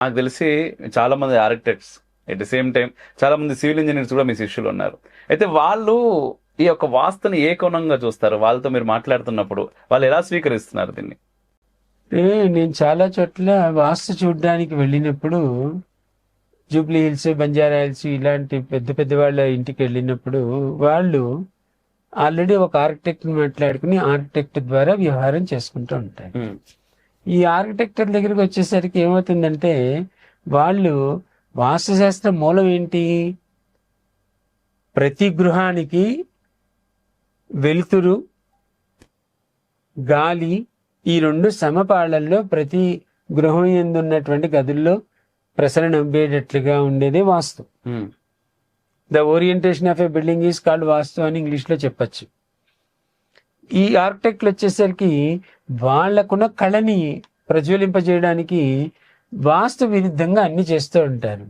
నాకు తెలిసి చాలా మంది architects at the same time చాలా మంది సివిల్ ఇంజనీర్స్ కూడా మీ శిష్యులు ఉన్నారు. అయితే వాళ్ళు ఈ యొక్క వాస్తుని ఏ కోణంగా చూస్తారు? వాళ్ళతో మీరు మాట్లాడుతున్నప్పుడు వాళ్ళు ఎలా స్వీకరిస్తున్నారు దీన్ని? నేను చాలా చోట్ల వాస్తు చూడడానికి వెళ్ళినప్పుడు జూబ్లీ హిల్స్ బంజారా హిల్స్ ఇలాంటి పెద్ద పెద్ద వాళ్ళ ఇంటికి వెళ్ళినప్పుడు వాళ్ళు ఆల్రెడీ ఒక ఆర్కిటెక్ట్ మాట్లాడుకుని ఆర్కిటెక్ట్ ద్వారా వ్యవహారం చేసుకుంటూ ఉంటారు. ఈ ఆర్కిటెక్టర్ దగ్గరికి వచ్చేసరికి ఏమవుతుందంటే వాళ్ళు వాస్తుశాస్త్ర మూలం ఏంటి? ప్రతి గృహానికి వెలుతురు గాలి ఈ రెండు సమపాళ్ళలో ప్రతి గృహం ఎందు ఉన్నటువంటి గదుల్లో ప్రసరణ అబ్బేటట్లుగా ఉండేదే vastu. The orientation of a building is called vastu అని ఇంగ్లీష్లో చెప్పచ్చు. ఈ ఆర్కిటెక్ట్లు వచ్చేసరికి వాళ్ళకున్న కళని ప్రజ్వలింపజేయడానికి వాస్తు విరుద్ధంగా అన్ని చేస్తూ ఉంటారు.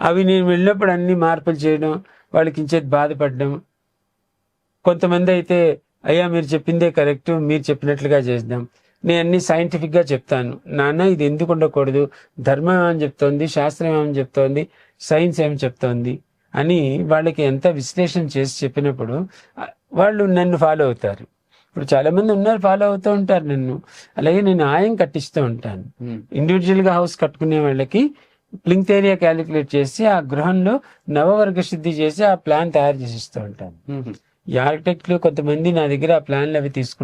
అవి నేను వెళ్ళినప్పుడు అన్ని మార్పులు చేయడం వాళ్ళకి ఇంచేది బాధపడడం. కొంతమంది అయితే అయ్యా మీరు చెప్పిందే కరెక్ట్ మీరు చెప్పినట్లుగా చేద్దాం. నేను అన్ని సైంటిఫిక్గా చెప్తాను. నాన్న ఇది ఎందుకు ఉండకూడదు? ధర్మం ఏమని చెప్తోంది? శాస్త్రం ఏమని చెప్తోంది? సైన్స్ ఏమని చెప్తోంది? అని వాళ్ళకి ఎంత విశ్లేషణ చేసి చెప్పినప్పుడు వాళ్ళు నన్ను ఫాలో అవుతారు. ఇప్పుడు చాలా మంది ఉన్నారు ఫాలో అవుతూ ఉంటారు నన్ను. అలాగే నేను ఆయం కట్టిస్తూ ఉంటాను. ఇండివిజువల్గా హౌస్ కట్టుకునే వాళ్ళకి ప్లింత్ ఏరియా క్యాలిక్యులేట్ చేసి ఆ గృహంలో నవవర్గ శుద్ధి చేసి ఆ ప్లాన్ తయారు చేసి ఇస్తూ ఉంటాను ఈ ఆర్కిటెక్ట్లు కొంతమంది నా దగ్గర ఆ ప్లాన్లు అవి తీసుకుంటారు.